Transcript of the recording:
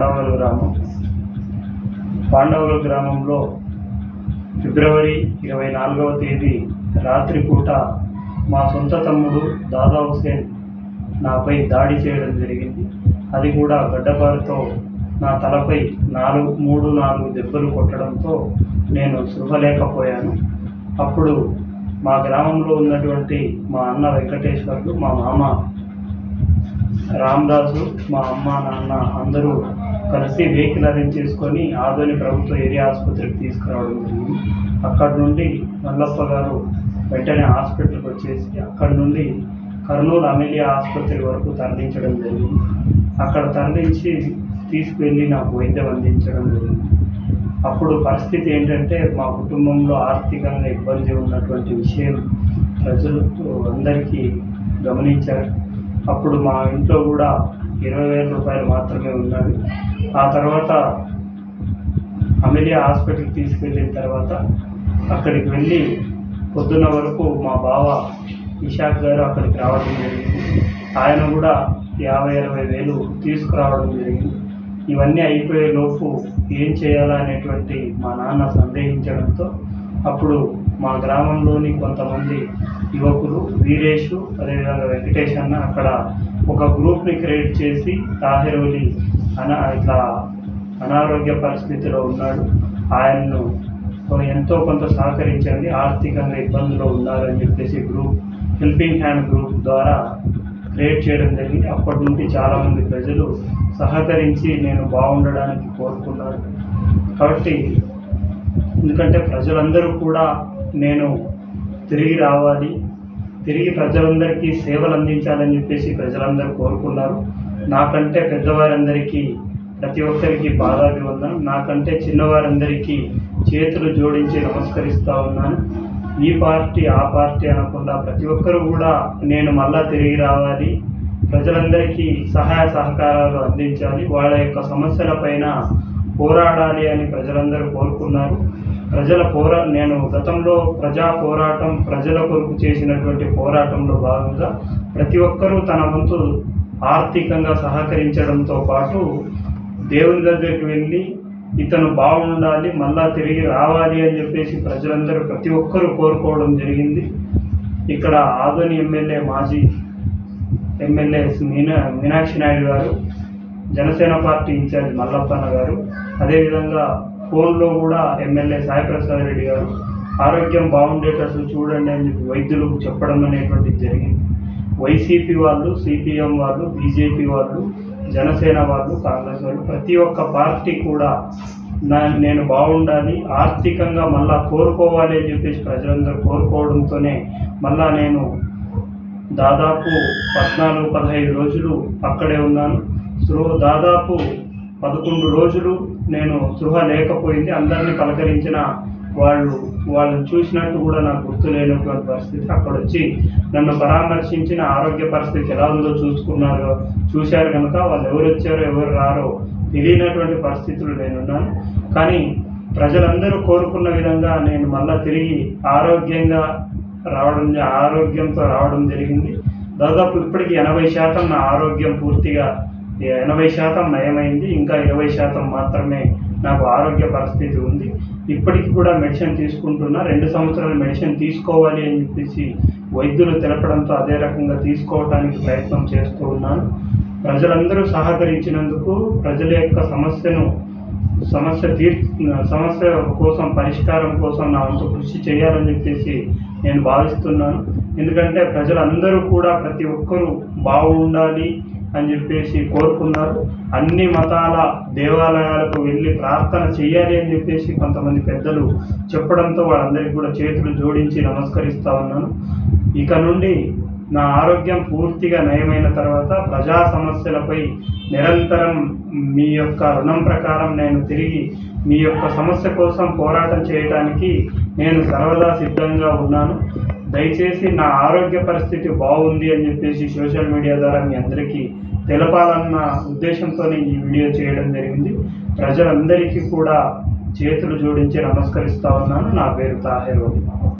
పాండవుల గ్రామం. పాండవుల గ్రామంలో ఫిబ్రవరి ఇరవై నాలుగవ తేదీ రాత్రిపూట మా సొంత తమ్ముడు దాదా హుసేన్ నాపై దాడి చేయడం జరిగింది. అది కూడా గడ్డపారితో నా తలపై నాలుగు మూడు నాలుగు దెబ్బలు కొట్టడంతో నేను శృహలేకపోయాను. అప్పుడు మా గ్రామంలో ఉన్నటువంటి మా అన్న వెంకటేశ్వర్లు మా మామ రామదాసు మా అమ్మ నాన్న అందరూ కలిసి వెహికల్ అరేంజ్ చేసుకొని ఆదోని ప్రభుత్వ ఏరియా ఆసుపత్రికి తీసుకురావడం జరిగింది. అక్కడ నుండి మల్లప్ప గారు వెంటనే హాస్పిటల్కి వచ్చేసి అక్కడ నుండి కర్నూలు అమెలియా ఆసుపత్రి వరకు తరలించడం జరిగింది. అక్కడ తరలించి తీసుకువెళ్ళి నాకు వైద్యం అందించడం జరిగింది. అప్పుడు పరిస్థితి ఏంటంటే మా కుటుంబంలో ఆర్థికంగా ఇబ్బంది ఉన్నటువంటి విషయం ప్రజలు అందరికీ గమనించారు. అప్పుడు మా ఇంట్లో కూడా ఇరవై వేల రూపాయలు మాత్రమే ఉన్నది. ఆ తర్వాత అమెలియా హాస్పిటల్కి తీసుకెళ్ళిన తర్వాత అక్కడికి వెళ్ళి పొద్దున్న వరకు మా బావ ఇషాక్ గారు అక్కడికి రావడం జరిగింది. ఆయన కూడా యాభై అరవై వేలు తీసుకురావడం జరిగింది. ఇవన్నీ అయిపోయే లోపు ఏం చేయాలా అనేటువంటి మా నాన్న సందేహించడంతో అప్పుడు మా గ్రామంలోని కొంతమంది యువకులు వీరేషు అదేవిధంగా వెంకటేష్ అన్న అక్కడ ఒక గ్రూప్ని క్రియేట్ చేసి తాహిరోలి అన ఇట్లా అనారోగ్య పరిస్థితిలో ఉన్నాడు. ఆయన్ను ఎంతో కొంత సహకరించండి ఆర్థికంగా ఇబ్బందులో ఉన్నారని చెప్పేసి గ్రూప్ హెల్పింగ్ హ్యాండ్ గ్రూప్ ద్వారా క్రియేట్ చేయడం జరిగింది. అప్పటి నుండి చాలామంది ప్రజలు సహకరించి నేను బాగుండడానికి కోరుకున్నారు కాబట్టి ఎందుకంటే ప్రజలందరూ కూడా నేను తిరిగి రావాలి తిరిగి ప్రజలందరికీ సేవలు అందించాలని చెప్పేసి ప్రజలందరూ కోరుకున్నారు. నాకంటే పెద్దవారందరికీ ప్రతి ఒక్కరికి పాదాభివందనం. నాకంటే చిన్నవారందరికీ చేతులు జోడించి నమస్కరిస్తూ ఉన్నాను. ఈ పార్టీ ఆ పార్టీ అనకుండా ప్రతి ఒక్కరు కూడా నేను మళ్ళా తిరిగి రావాలి. ప్రజలందరికీ సహాయ సహకారాలు అందించాలి. వాళ్ళ యొక్క సమస్యలపైన పోరాడాలి అని ప్రజలందరూ కోరుకున్నారు. ప్రజల పోరా నేను గతంలో ప్రజా పోరాటం ప్రజల కొరకు చేసినటువంటి పోరాటంలో భాగంగా ప్రతి ఒక్కరూ తన వంతు ఆర్థికంగా సహకరించడంతో పాటు దేవుని దగ్గరికి వెళ్ళి ఇతను బాగుండాలి మళ్ళా తిరిగి రావాలి అని చెప్పేసి ప్రజలందరూ ప్రతి ఒక్కరూ కోరుకోవడం జరిగింది. ఇక్కడ ఆదోని ఎమ్మెల్యే మాజీ ఎమ్మెల్యే మీనా మీనాక్షి నాయుడు గారు జనసేన పార్టీ ఇన్ఛార్జ్ మల్లప్పన్న గారు అదేవిధంగా ఫోన్లో కూడా ఎమ్మెల్యే సాయిప్రసాద్ రెడ్డి గారు ఆరోగ్యం బాగుండేటట్లు చూడండి అని చెప్పి వైద్యులకు చెప్పడం అనేటువంటిది జరిగింది. వైసీపీ వాళ్ళు సిపిఎం వాళ్ళు బీజేపీ వాళ్ళు జనసేన వాళ్ళు కాంగ్రెస్ వాళ్ళు ప్రతి ఒక్క పార్టీ కూడా నా నేను బాగుండాలి ఆర్థికంగా మళ్ళా కోరుకోవాలి అని చెప్పేసి ప్రజలందరూ కోరుకోవడంతోనే మళ్ళా నేను దాదాపు పద్నాలుగు పదహైదు రోజులు అక్కడే ఉన్నాను. సో దాదాపు పదకొండు రోజులు నేను స్పృహ లేకపోయింది అందరినీ పలకరించిన వాళ్ళు వాళ్ళని చూసినట్టు కూడా నాకు గుర్తు లేనటువంటి పరిస్థితి అక్కడ వచ్చి నన్ను పరామర్శించిన ఆరోగ్య పరిస్థితి ఎలా ఉందో చూసుకున్నారో చూశారు కనుక వాళ్ళు ఎవరు వచ్చారో ఎవరు రారో తెలియనటువంటి పరిస్థితులు నేనున్నాను. కానీ ప్రజలందరూ కోరుకున్న విధంగా నేను మళ్ళా తిరిగి ఆరోగ్యంగా రావడం ఆరోగ్యంతో రావడం జరిగింది. దాదాపు ఇప్పటికి ఎనభై శాతం నా ఆరోగ్యం పూర్తిగా ఎనభై శాతం నయమైంది ఇంకా ఇరవై శాతం మాత్రమే నాకు ఆరోగ్య పరిస్థితి ఉంది. ఇప్పటికి కూడా మెడిసిన్ తీసుకుంటున్నా రెండు సంవత్సరాలు మెడిసిన్ తీసుకోవాలి అని చెప్పేసి వైద్యులు తెలపడంతో అదే రకంగా తీసుకోవడానికి ప్రయత్నం చేస్తూ ఉన్నాను. ప్రజలందరూ సహకరించినందుకు ప్రజల యొక్క సమస్యను సమస్య తీర్ సమస్య కోసం పరిష్కారం కోసం నా వంతు కృషి చేయాలని చెప్పేసి నేను భావిస్తున్నాను. ఎందుకంటే ప్రజలందరూ కూడా ప్రతి ఒక్కరూ బాగుండాలి అని చెప్పేసి కోరుకున్నారు. అన్ని మతాల దేవాలయాలకు వెళ్ళి ప్రార్థన చేయాలి అని చెప్పేసి కొంతమంది పెద్దలు చెప్పడంతో వాళ్ళందరికీ కూడా చేతులు జోడించి నమస్కరిస్తా ఉన్నాను. ఇక నుండి నా ఆరోగ్యం పూర్తిగా నయమైన తర్వాత ప్రజా సమస్యలపై నిరంతరం మీ యొక్క రుణం ప్రకారం నేను తిరిగి మీ యొక్క సమస్య కోసం పోరాటం చేయడానికి నేను సర్వదా సిద్ధంగా ఉన్నాను. దయచేసి నా ఆరోగ్య పరిస్థితి బాగుంది అని చెప్పేసి సోషల్ మీడియా ద్వారా మీ అందరికీ తెలపాలన్న ఉద్దేశంతోనే ఈ వీడియో చేయడం జరిగింది. ప్రజలందరికీ కూడా చేతులు జోడించి నమస్కరిస్తా ఉన్నాను. నా పేరు తాహేర్